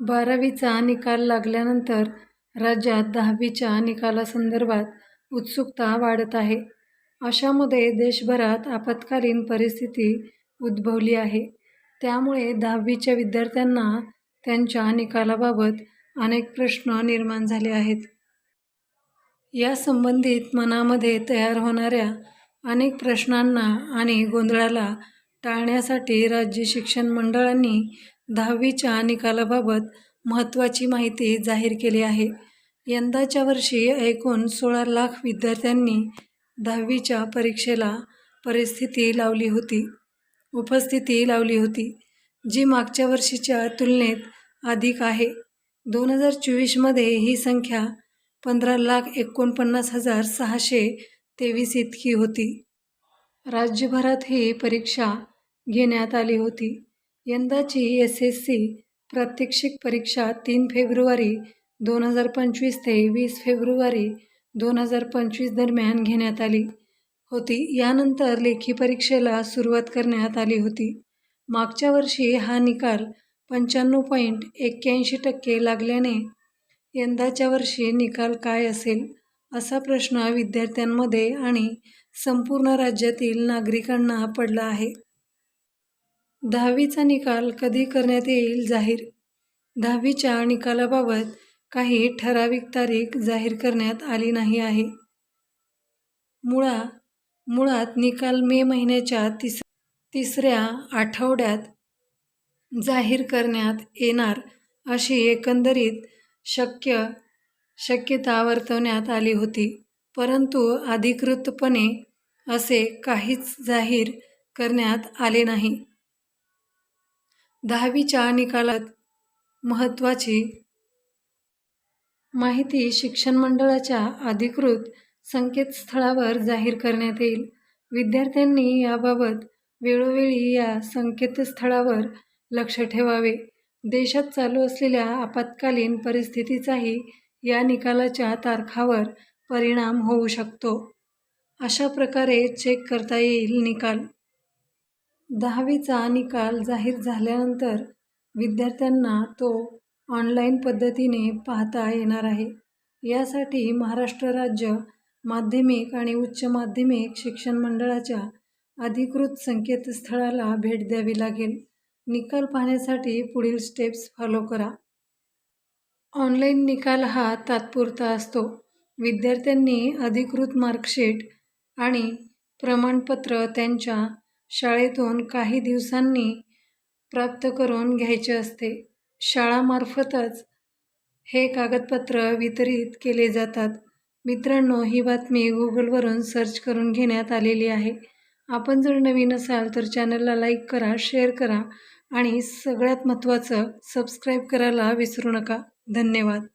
बारावीचा निकाल लागल्यानंतर राज्यात दहावीच्या निकालासंदर्भात उत्सुकता वाढत आहे. अशामध्ये देशभरात आपत्कालीन परिस्थिती उद्भवली आहे. त्यामुळे दहावीच्या विद्यार्थ्यांना त्यांच्या निकालाबाबत अनेक प्रश्न निर्माण झाले आहेत. या संबंधित मनामध्ये तयार होणाऱ्या अनेक प्रश्नांना आणि गोंधळाला टाळण्यासाठी राज्य शिक्षण मंडळांनी दहावीच्या निकालाबाबत महत्त्वाची माहिती जाहीर केली आहे. यंदाच्या वर्षी एकूण सोळा लाख विद्यार्थ्यांनी दहावीच्या परीक्षेला परिस्थिती लावली होती उपस्थिती लावली होती, जी मागच्या वर्षीच्या तुलनेत अधिक आहे. दोन हजार चोवीसमध्ये ही संख्या पंधरा लाख एकोणपन्नास हजार सहाशे तेवीस इतकी होती. राज्यभरात ही परीक्षा घेण्यात आली होती. यंदाची एस एस सी प्रात्यक्षिक परीक्षा तीन फेब्रुवारी दोन हजार पंचवीस ते वीस फेब्रुवारी दोन हजार पंचवीस दरम्यान घेण्यात आली होती. यानंतर लेखी परीक्षेला सुरुवात करण्यात आली होती. मागच्या वर्षी हा निकाल पंच्याण्णव पॉईंट एक्क्याऐंशी टक्के लागल्याने यंदाच्या वर्षी निकाल काय असेल, असा प्रश्न विद्यार्थ्यांमध्ये आणि संपूर्ण राज्यातील नागरिकांना पडला आहे. दहावीचा निकाल कधी करण्यात येईल जाहीर दहावीच्या निकालाबाबत काही ठराविक तारीख जाहीर करण्यात आली नाही आहे. मुळा मुळात निकाल मे महिन्याच्या तिस तिसऱ्या आठवड्यात जाहीर करण्यात येणार अशी एकंदरीत शक्य शक्यता वर्तवण्यात आली होती. परंतु अधिकृतपणे असे काहीच जाहीर करण्यात आले नाही. दहावीच्या निकालात महत्त्वाची माहिती शिक्षण मंडळाच्या अधिकृत संकेतस्थळावर जाहीर करण्यात येईल. विद्यार्थ्यांनी याबाबत वेळोवेळी या संकेतस्थळावर लक्ष ठेवावे. देशात चालू असलेल्या आपत्कालीन परिस्थितीचाही या निकालाच्या तारखावर परिणाम होऊ शकतो. अशा प्रकारे चेक करता येईल निकाल. दहावीचा निकाल जाहीर झाल्यानंतर विद्यार्थ्यांना तो ऑनलाईन पद्धतीने पाहता येणार आहे. यासाठी महाराष्ट्र राज्य माध्यमिक आणि उच्च माध्यमिक शिक्षण मंडळाच्या अधिकृत संकेतस्थळाला भेट द्यावी लागेल. निकाल पाहण्यासाठी पुढील स्टेप्स फॉलो करा. ऑनलाईन निकाल हा तात्पुरता असतो. विद्यार्थ्यांनी अधिकृत मार्कशीट आणि प्रमाणपत्र त्यांच्या शाळेतून काही दिवसांनी प्राप्त करून घ्यायचे असते. शाळामार्फतच हे कागदपत्र वितरित केले जातात. मित्रांनो, ही बातमी गुगलवरून सर्च करून घेण्यात आलेली आहे. आपण जर नवीन असाल तर चॅनलला लाईक करा, शेअर करा आणि सगळ्यात महत्त्वाचं सबस्क्राईब करायला विसरू नका. धन्यवाद.